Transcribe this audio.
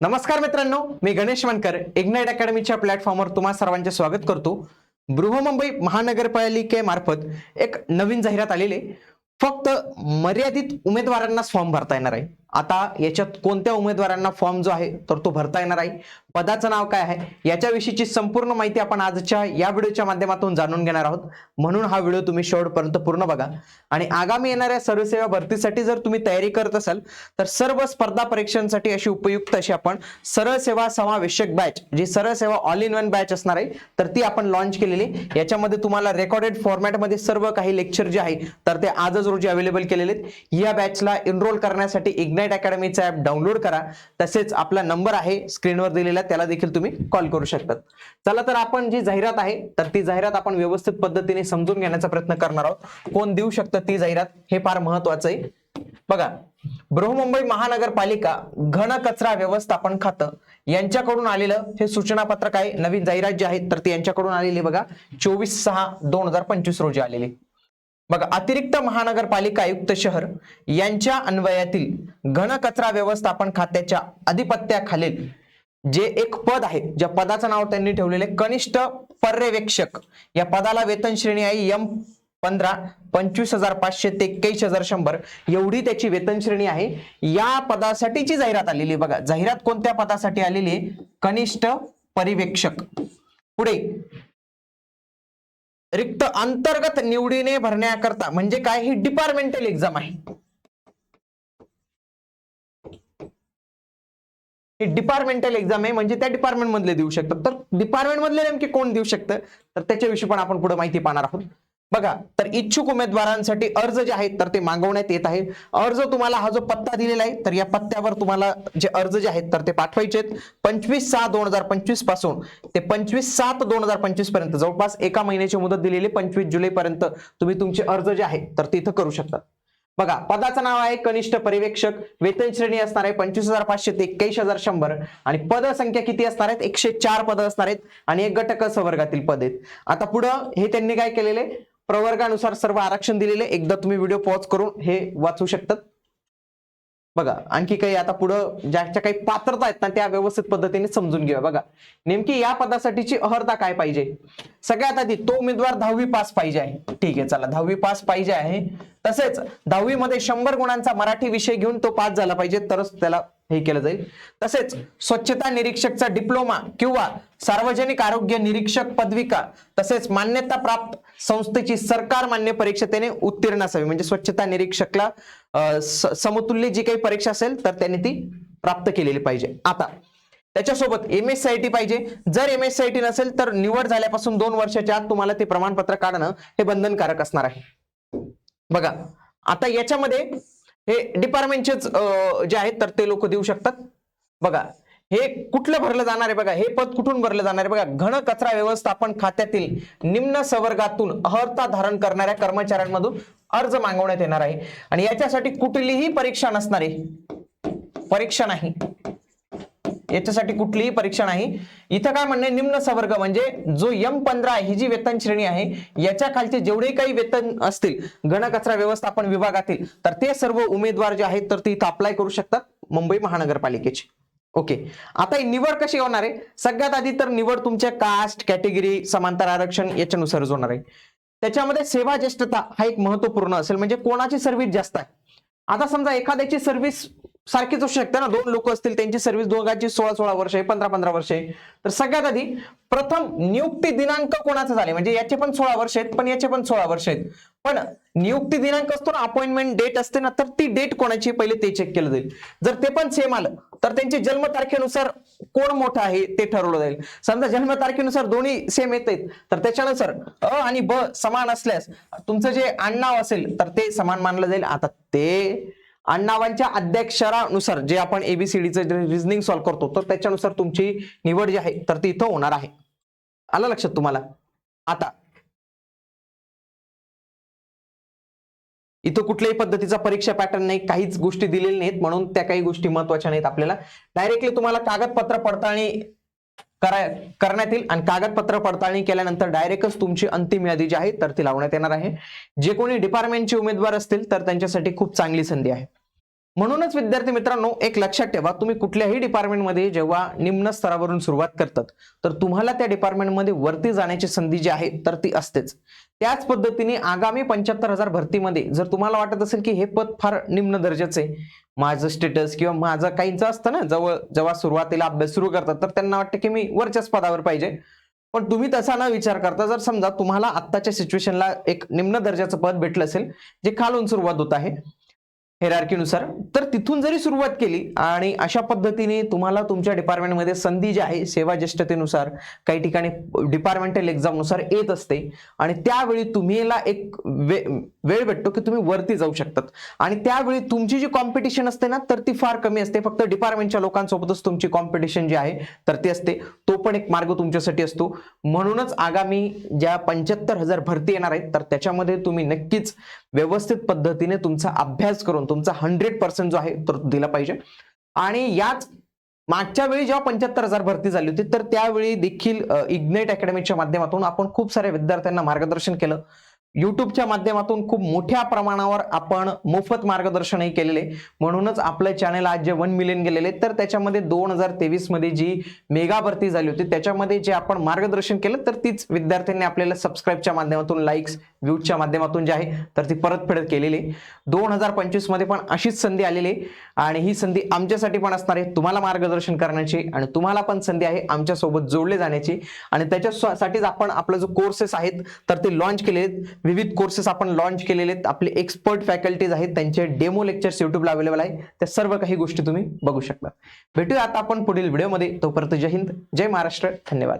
नमस्कार मित्रांनो मी गणेश वनकर इग्नाइट अकॅडमीच्या प्लॅटफॉर्मवर तुम्हा सर्वांचे स्वागत करतो बृहमुंबई महानगरपालिकेमार्फत एक नवीन जाहिरात आलेली आहे. फक्त मर्यादित उमेदवारांनाच फॉर्म भरता येणार आहे आता याच्यात कोणत्या उमेदवारांना फॉर्म जो आहे तर तो भरता येणार आहे. पदाचं नाव काय आहे? याच्याविषयीची संपूर्ण माहिती आपण आजच्या या व्हिडिओच्या माध्यमातून जाणून घेणार आहोत. म्हणून हा व्हिडिओ तुम्ही शेवटपर्यंत पूर्ण बघा. आणि आगामी येणाऱ्या सर्वसेवा भरतीसाठी जर तुम्ही तयारी करत असाल तर सर्व स्पर्धा परीक्षांसाठी अशी उपयुक्त अशी आपण सरळ सेवा समावेशक बॅच जी सरळ सेवा ऑल इन वन बॅच असणार आहे तर ती आपण लॉन्च केलेली याच्यामध्ये तुम्हाला रेकॉर्डेड फॉर्मॅटमध्ये सर्व काही लेक्चर जे आहे तर ते आजच रोजी अवेलेबल केलेले आहेत. या बॅचला एनरोल करण्यासाठी इग्नाइट अकॅडमीचा ऍप डाउनलोड करा. तसेच आपला नंबर आहे स्क्रीनवर दिलेला त्याला देखील तुम्ही कॉल करू शकतात. चला तर आपण जी जाहिरात आहे तर ती जाहिरात आपण व्यवस्थित पद्धतीने समजून घेण्याचा प्रयत्न करणार आहोत. कोण देऊ शकतं ती जाहिरात? हे फार महत्वाचं आहे. बघा बृहमुंबई महानगरपालिका घन कचरा व्यवस्थापन खातं यांच्याकडून आलेलं हे सूचना पत्रक आहे नवीन जाहिरात जी आहे तर ती यांच्याकडून आलेली बघा. चोवीस सहा दोन हजार पंचवीस रोजी आलेली. बघा अतिरिक्त महानगरपालिका आयुक्त शहर यांच्या अन्वयातील घन कचरा व्यवस्थापन खात्याच्या अधिपत्याखालील जे एक पद आहे ज्या पदाचं नाव त्यांनी ठेवलेले कनिष्ठ पर्यवेक्षक. या पदाला वेतन श्रेणी आहे एम पंधरा पंचवीस हजार पाचशे ते एक्क्याऐंशी हजार शंभर. एवढी त्याची वेतन श्रेणी आहे. या पदासाठीची जाहिरात आलेली आहे बघा. जाहिरात कोणत्या पदासाठी आलेली आहे? कनिष्ठ परिवेक्षक पुढे. रिक्त अंतर्गत निवडीने भरण्याकरता म्हणजे काय? ही डिपार्टमेंटल एक्झाम आहे. ही डिपार्टमेंटल एक्झाम आहे म्हणजे त्या डिपार्टमेंट मधले देऊ शकतात. तर डिपार्टमेंट मधले नेमके कोण देऊ शकतं? तर त्याच्याविषयी पण आपण पुढे माहिती पाहणार आहोत. बघा तर इच्छुक उमेदवारांसाठी अर्ज जे आहेत तर ते मागवण्यात येत आहे अर्ज तुम्हाला हा जो पत्ता दिलेला आहे तर या पत्त्यावर तुम्हाला जे अर्ज जे आहेत तर ते पाठवायचे आहेत. पंचवीस सहा दोन हजार पंचवीसपासून ते पंचवीस सात दोन हजार पंचवीसपर्यंत जवळपास एका महिन्याची मुदत दिलेली पंचवीस जुलै पर्यंत तुम्ही तुमचे अर्ज जे आहेत तर ते इथं करू शकता. बघा पदाचं नाव आहे कनिष्ठ पर्यवेक्षक वेतन श्रेणी असणार आहे पंचवीस हजार पाचशे ते एक्क्याऐंशी हजार शंभर आणि पद संख्या किती असणार आहेत? एकशे चार पद असणार आहेत आणि एक गटक संवर्गातील पद आहेत. आता पुढं हे त्यांनी काय केलेले प्रवर्गानुसार सर्व आरक्षण दिलेले एकदा तुम्ही व्हिडिओ पॉज करून हे वाचू शकतात. बघा आणखी काही आता पुढं ज्याच्या काही पात्रता आहेत ना त्या व्यवस्थित पद्धतीने समजून घेऊया. बघा नेमकी या पदासाठीची अर्हता काय पाहिजे? सगळ्यात आधी तो उमेदवार दहावी पास पाहिजे आहे. ठीक आहे चला दहावी पास पाहिजे आहे. तसेच दहावी मध्ये शंभर गुणांचा मराठी विषय घेऊन तो पास झाला पाहिजे तरच त्याला हे केलं जाईल. तसेच स्वच्छता निरीक्षकचा डिप्लोमा किंवा सार्वजनिक आरोग्य निरीक्षक पदविका तसेच मान्यता प्राप्त संस्थेची सरकार मान्य परीक्षतेने उत्तीर्ण असावी. म्हणजे स्वच्छता निरीक्षकला समतुल्य जी काही परीक्षा असेल तर त्यांनी ती प्राप्त केलेली पाहिजे. आता त्याच्यासोबत M S C I T पाहिजे. जर M S C I T नसेल तर निवड झाल्यापासून दोन वर्षाच्या आत तुम्हाला ते प्रमाणपत्र काढणं हे बंधनकारक असणार आहे. बघा आता याच्यामध्ये हे डिपार्टमेंटचेच जे आहेत तर ते लोक देऊ शकतात. बघा हे कुठलं भरलं जाणार आहे बघा हे पद कुठून भरलं जाणार आहे बघा घन कचरा व्यवस्थापन खात्यातील निम्न सवर्गातून अर्हता धारण करणाऱ्या कर्मचाऱ्यांमधून अर्ज मागवण्यात येणार आहे. आणि याच्यासाठी कुठलीही परीक्षा नसणारी परीक्षा नाही. याच्यासाठी कुठलीही परीक्षा नाही. इथं काय म्हणणे निम्न सवर्ग म्हणजे जो यम पंधरा ही जी वेतन श्रेणी आहे याच्या खालचे जेवढे काही वेतन असतील घनकचरा व्यवस्थापन विभागातील तर ते सर्व उमेदवार जे आहेत तर ते इथं अप्लाय करू शकतात मुंबई महानगरपालिकेचे. ओके आता ही निवड कशी होणार आहे? सगळ्यात आधी तर निवड तुमच्या कास्ट कॅटेगरी समांतर आरक्षण याच्यानुसारच होणार आहे. त्याच्यामध्ये सेवा ज्येष्ठता हा एक महत्त्वपूर्ण असेल. म्हणजे कोणाची सर्व्हिस जास्त आहे? आता समजा एखाद्याची सर्व्हिस सारखीच असू शकते ना? दोन लोक असतील त्यांची सर्व्हिस दोघांची सोळा सोळा वर्ष आहे पंधरा पंधरा वर्ष. आहे तर सगळ्यात आधी प्रथम नियुक्ती दिनांक कोणाचा झाले? म्हणजे याचे पण सोळा वर्ष आहेत पण याचे पण सोळा वर्ष आहेत. पण नियुक्ती दिनांक असतो ना अपॉइंटमेंट डेट असते ना तर ती डेट कोणाची? पहिले ते चेक केलं जाईल. जर ते पण सेम आलं तर त्यांची जन्मतारखेनुसार कोण मोठं आहे ते ठरवलं जाईल. समजा जन्मतारखेनुसार दोन्ही सेम येत आहेत तर त्याच्यानुसार अ आणि ब समान असल्यास तुमचं जे आडनाव असेल तर ते समान मानलं जाईल. आता ते अण्णावांच्या अध्यक्षरानुसार जे आपण एबीसीडीचं रिजनिंग रिझनिंग सॉल्व्ह करतो तर त्याच्यानुसार तुमची निवड जी आहे तर ती इथं होणार आहे. आलं लक्षात तुम्हाला? आता इथं कुठल्याही पद्धतीचा परीक्षा पॅटर्न नाही काहीच गोष्टी दिलेल्या नाहीत म्हणून त्या काही गोष्टी महत्त्वाच्या नाहीत आपल्याला. डायरेक्टली तुम्हाला कागदपत्र पडताळणी करा करण्यात येईल आणि कागदपत्र पडताळणी केल्यानंतर डायरेक्टच तुमची अंतिम यादी जी आहे तर ती लावण्यात येणार आहे. जे कोणी डिपार्टमेंटचे उमेदवार असतील तर त्यांच्यासाठी खूप चांगली संधी आहे. म्हणूनच विद्यार्थी मित्रांनो एक लक्षात ठेवा तुम्ही कुठल्याही डिपार्टमेंटमध्ये जेव्हा निम्न स्तरावरून सुरुवात करतात तर तुम्हाला त्या डिपार्टमेंटमध्ये वरती जाण्याची संधी जी आहे तर ती असतेच. त्याच पद्धतीने आगामी पंच्याहत्तर हजार भरतीमध्ये जर तुम्हाला वाटत असेल की हे पद फार निम्न दर्जाचं आहे माझं स्टेटस किंवा माझं काहींचं असतं ना जवळ जेव्हा सुरुवातीला अभ्यास सुरू करतात तर त्यांना वाटतं की मी वरच्याच पदावर पाहिजे. पण तुम्ही तसा ना विचार करता जर समजा तुम्हाला आत्ताच्या सिच्युएशनला एक निम्न दर्जाचं पद भेटलं असेल जे खालून सुरुवात होत आहे हेरार्कीनुसार तर तिथून जरी सुरुवात केली आणि अशा पद्धतीने तुम्हाला तुमच्या डिपार्टमेंटमध्ये संधी जी आहे सेवा ज्येष्ठतेनुसार काही ठिकाणी डिपार्टमेंटल एक्झामनुसार येत असते आणि त्यावेळी तुम्हीला एक वे वेळ भेटतो की तुम्ही वरती जाऊ शकतात. आणि त्यावेळी तुमची जी कॉम्पिटिशन असते ना तर ती फार कमी असते. फक्त डिपार्टमेंटच्या लोकांसोबतच तुमची कॉम्पिटिशन जी आहे तर ती असते. तो पण एक मार्ग तुमच्यासाठी असतो. म्हणूनच आगामी ज्या पंच्याहत्तर हजार भरती येणार आहेत तर त्याच्यामध्ये तुम्ही नक्कीच व्यवस्थित पद्धतीने तुमचा अभ्यास करून तुमचा हंड्रेड पर्सेंट जो आहे तो दिला पाहिजे. आणि याच मागच्या वेळी जेव्हा पंच्याहत्तर हजार भरती झाली होती तर त्यावेळी देखील इग्नेट अकॅडमीच्या माध्यमातून आपण खूप साऱ्या विद्यार्थ्यांना मार्गदर्शन केलं. युट्यूबच्या माध्यमातून खूप मोठ्या प्रमाणावर आपण मोफत मार्गदर्शनही केलेले. म्हणूनच आपलं चॅनल आज जे वन मिलियन गेलेले तर त्याच्यामध्ये दोन हजार तेवीसमध्ये जी मेगा भरती झाली होती त्याच्यामध्ये जे आपण मार्गदर्शन केलं तर तीच विद्यार्थ्यांनी आपल्याला सबस्क्राईबच्या माध्यमातून लाईक्स व्ह्यूजच्या माध्यमातून जे आहे तर ती परतफेड केलेली. दोन हजार पंचवीसमध्ये पण अशीच संधी आलेली आहे. आणि ही संधी आमच्यासाठी पण असणार आहे. तुम्हाला मार्गदर्शन करण्याची आणि तुम्हाला पण संधी आहे आमच्यासोबत जोडले जाण्याची. आणि त्याच्यासाठीच आपण आपलं जो कोर्सेस आहेत तर ते लॉन्च केले आहेत. विविध कोर्सेस आपण लॉन्च केलेले आहेत. आपले एक्सपर्ट फॅकल्टीज आहेत. त्यांचे डेमो लेक्चर्स युट्यूबला अवेलेबल आहे. त्या सर्व काही गोष्टी तुम्ही बघू शकता. भेटूया आता आपण पुढील व्हिडिओमध्ये तोपर्यंत जय हिंद जय महाराष्ट्र. धन्यवाद.